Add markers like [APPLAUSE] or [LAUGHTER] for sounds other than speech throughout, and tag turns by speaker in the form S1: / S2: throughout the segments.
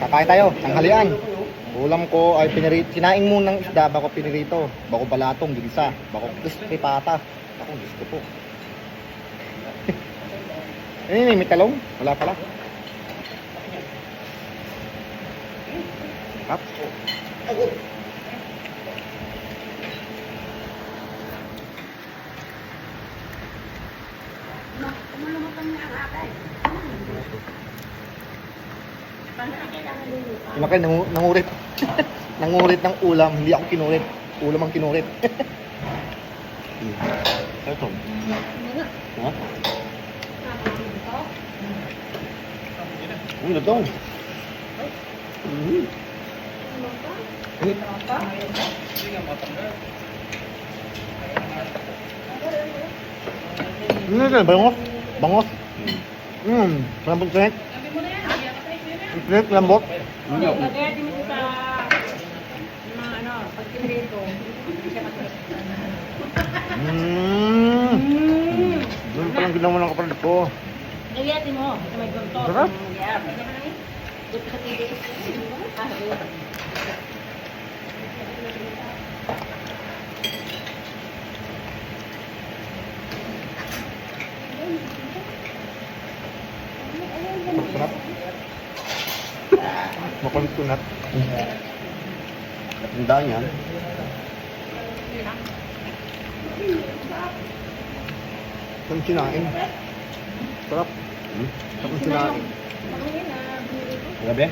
S1: Kakain tayo, tanghalian. Ulam ko ay pinirito. Sinaing mo ng isda, bako pinirito. Bako balatong, ginisa. Bako crispy pata. Ako, gusto ko. [LAUGHS] Ayun, may talong. Wala pala. Si Makay nangu nangurit. nangurit ng ulam, hindi ako kinurit. Ulam ang kinurit. Ito. Ha? Ang lutong. Mm-hmm. Ini kan bangos, bangos. Hmm, 100%. Rick Lambot? Hindi.
S2: Kaya din sa mga ano, pagkilito.
S1: Mmm.
S2: Mmm.
S1: Doon palang ginawa ng kapatid ko.
S2: Kaya din mo, sa may gontor.
S1: Sarap?
S2: Yeah. Doon sa TV. Ah,
S1: Makulit kunat. Tandaan yan. Ang sinain. Sarap. Hmm? Ang sinain. Gabi?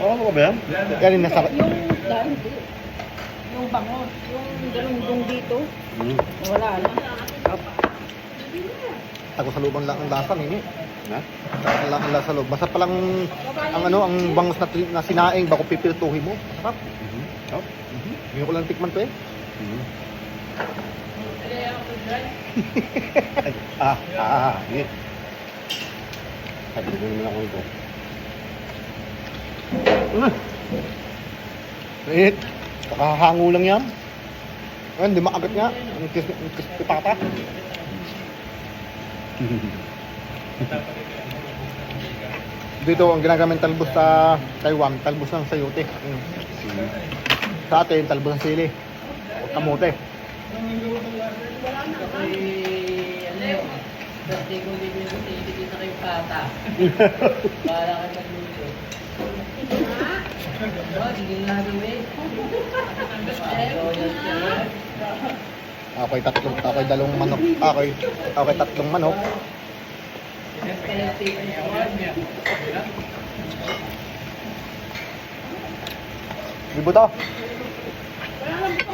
S1: Oo, ano ba yan? Galing nasa...
S2: Yung hindi. Yung bangos, yung galunggong dito,
S1: Hmm.
S2: wala na.
S1: Tago sa loob ang la- ang lasa, nini. Na? Ang la- ang lasa loob. Basta palang ang ano, ang bangus na, na sinaing bako pipirtuhin mo. Sarap. Mhm. Oh. Mhm. Hindi ko lang tikman to eh. Mhm. Ay, ah, ah, ah, hindi. Sabi ko naman ako ito. Ah. Wait. Kakahango lang yan. Ayun, di makagat nga. Ang kis, ang kis, pata. Dito, ang ginagamit talbos sa Taiwan, talbos ng sayote. Ayun. Sa atin, talbos ng sili. O kamote.
S3: Birthday ko din yung dito kayong pata. Para ka magluluto. Oh, hindi nga gawin.
S1: Ako'y tatlong, ako'y dalawang manok. Ako'y, ako'y tatlong manok. Libo to.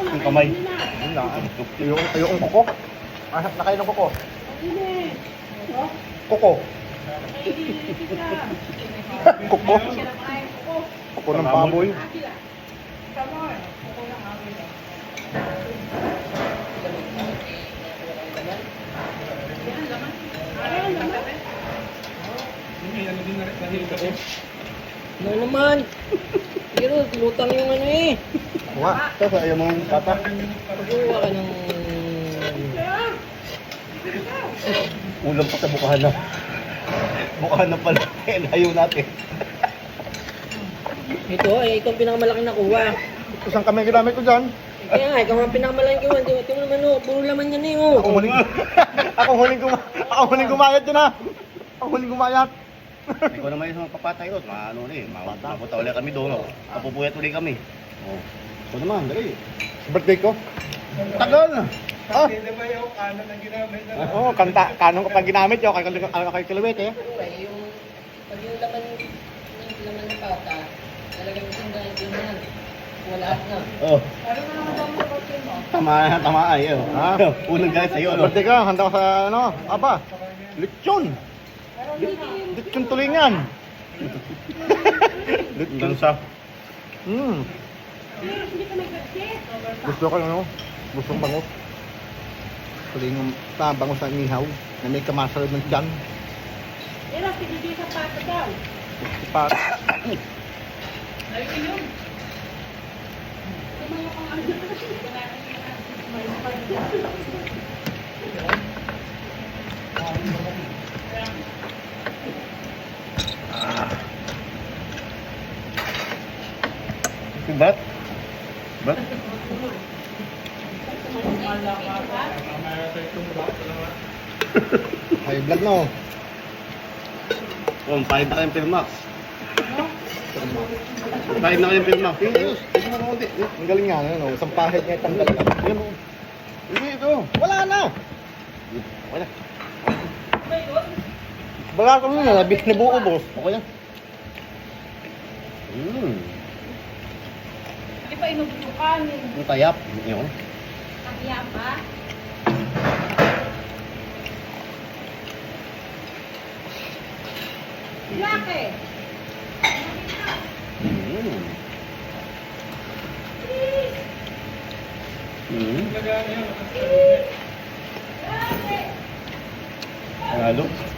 S1: Yung kamay. Yun lang. Yung, yung kuko. Ah, nakain ng kuko. Kuko. [LAUGHS] kuko. Kuko ng baboy.
S3: Ano naman? Pero, lutang yung ano eh.
S1: Nga. Tapos ayaw mong bata.
S3: Pagawa ka ng...
S1: Ulam pa sa bukahan na. Bukahan na pala. Layo natin.
S3: Ito, eh, ikaw ang pinakamalaking nakuha.
S1: Isang kami ginamit ko dyan.
S3: Kaya nga, ikaw ang pinakamalaking kuha. Ito, ito mo naman oh, puro laman yan eh oh.
S1: Ako huling [LAUGHS] ako huling guma ako huling gumayat dyan ha. Ako huling gumayat.
S4: Ikaw naman yung mga papatay ko, mga ano ulit, mga mapunta ulit kami doon, oh. kapupuyat ulit kami. Oh.
S1: Ito naman, dali. Birthday ko. Tagal na. Ah. Oo, oh, kanta, kanong kapag ginamit yun, kay, kay, kay kilawit eh.
S3: Yung... Pag yung laman, yung laman ng pata, talagang isang dahil din yan. Wala na.
S4: Oh. Tama na, tama ay, oh.
S1: Ah.
S4: Unang guys sa'yo, no?
S1: Birthday ka, handa ka sa ano, aba. Lechon. Lechon tulingan. [LAUGHS] Lechon
S4: Hanggang sa,
S1: Hmm. Gusto ko ano? Gusto kong bangus. Tulingan, ta bangus na inihaw na may kamasarad ng tiyan.
S2: Pero, pinigil sa pata daw.
S1: Pa, Ah.
S4: Bat? Bat? [LAUGHS]
S1: High blood na oh.
S4: oh Kung pahid na kayong Pilmax. Pahid na kayong Pilmax.
S1: Ayos, ayos mo konti. Ang galing nga, ano, isang pahid niya itanggal lang.
S4: Hindi ito.
S1: Wala na.
S4: Wala.
S1: Wala ko na, nabis na buo, boss.
S4: Okay lang. Hmm.
S2: Hindi pa inubukan.
S4: Yung tayap. Yun.
S2: Kaya pa. Bakit?
S4: Hmm. Hmm. Halo.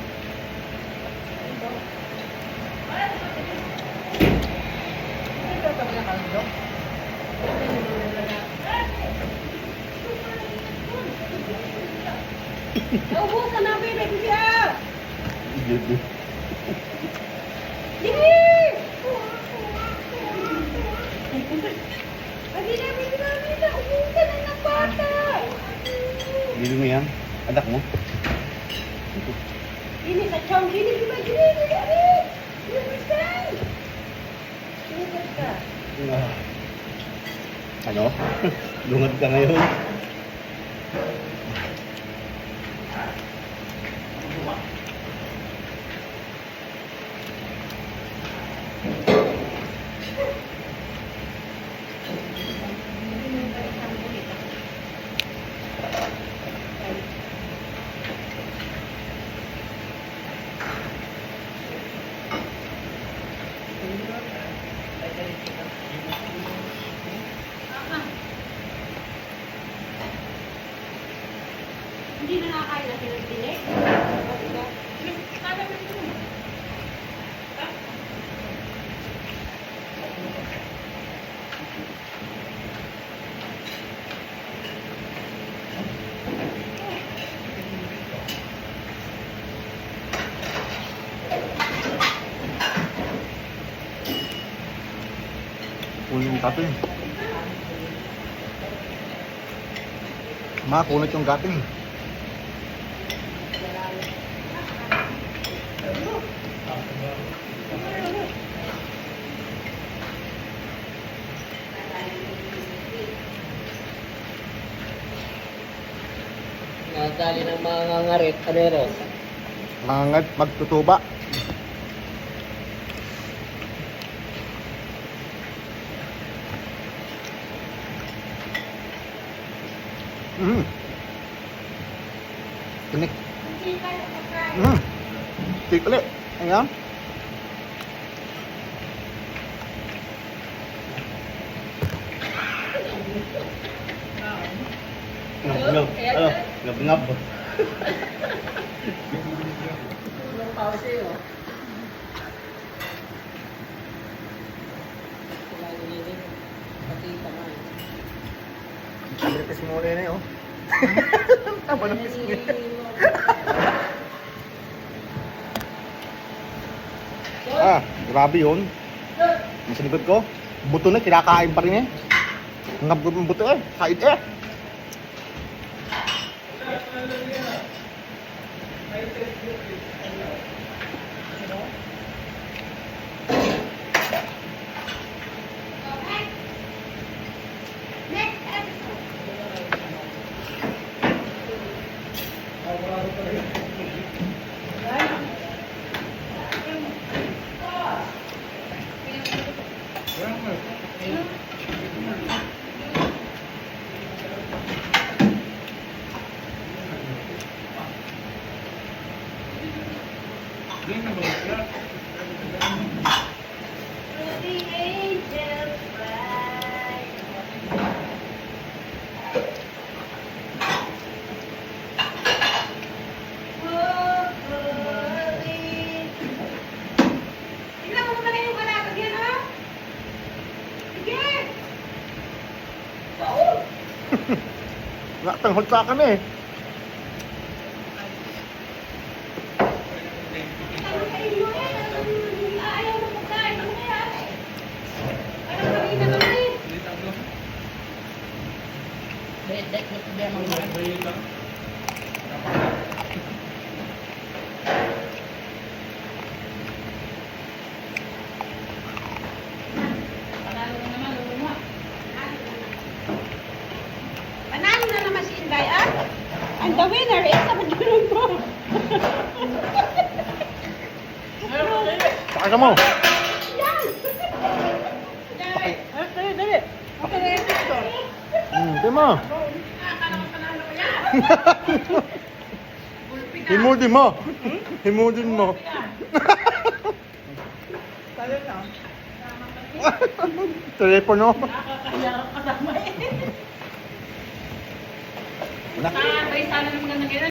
S2: Naubusan na, baby. Siya!
S4: Dito.
S2: Sige! Pagi na, baby namin na. Ubusan na ng bata.
S4: Dito mo yan. Adak mo.
S2: Ini sa chong. Ini, di ba? Ini, Christian! Ini, ka.
S4: Ah. Ano? Lungad ka ngayon.
S2: Hindi na nakakain na.
S1: Kunin yung gating. Ma, kunit yung gating.
S3: Nadali ng mga ngangarit, aneros.
S1: Mangat, magtutuba. Mm. Tinik. Mm. Tinik ulit. Ayan.
S4: Ngab, ngab. Ano? Ngab, ngab.
S3: Tulong pa ako sa'yo. Wala nililig. Pati kamay.
S1: Sabi si Mole na yun. Tama na pisngi. Ah, grabe yun. Sa likod ko, buto na, kinakain pa rin eh. Ngab ng buto eh, side eh.
S2: Tingnan mo
S1: Naghalsakan eh.
S2: Bedek na.
S1: Saka mo.
S5: Yan!
S2: Dali, dali. Okay ito.
S1: Hmm, di mo. Himudin mo. Himudin mo.
S2: Talo na.
S1: Telepono.
S2: Nakakahiya ka.
S5: Ah, bay, sana naman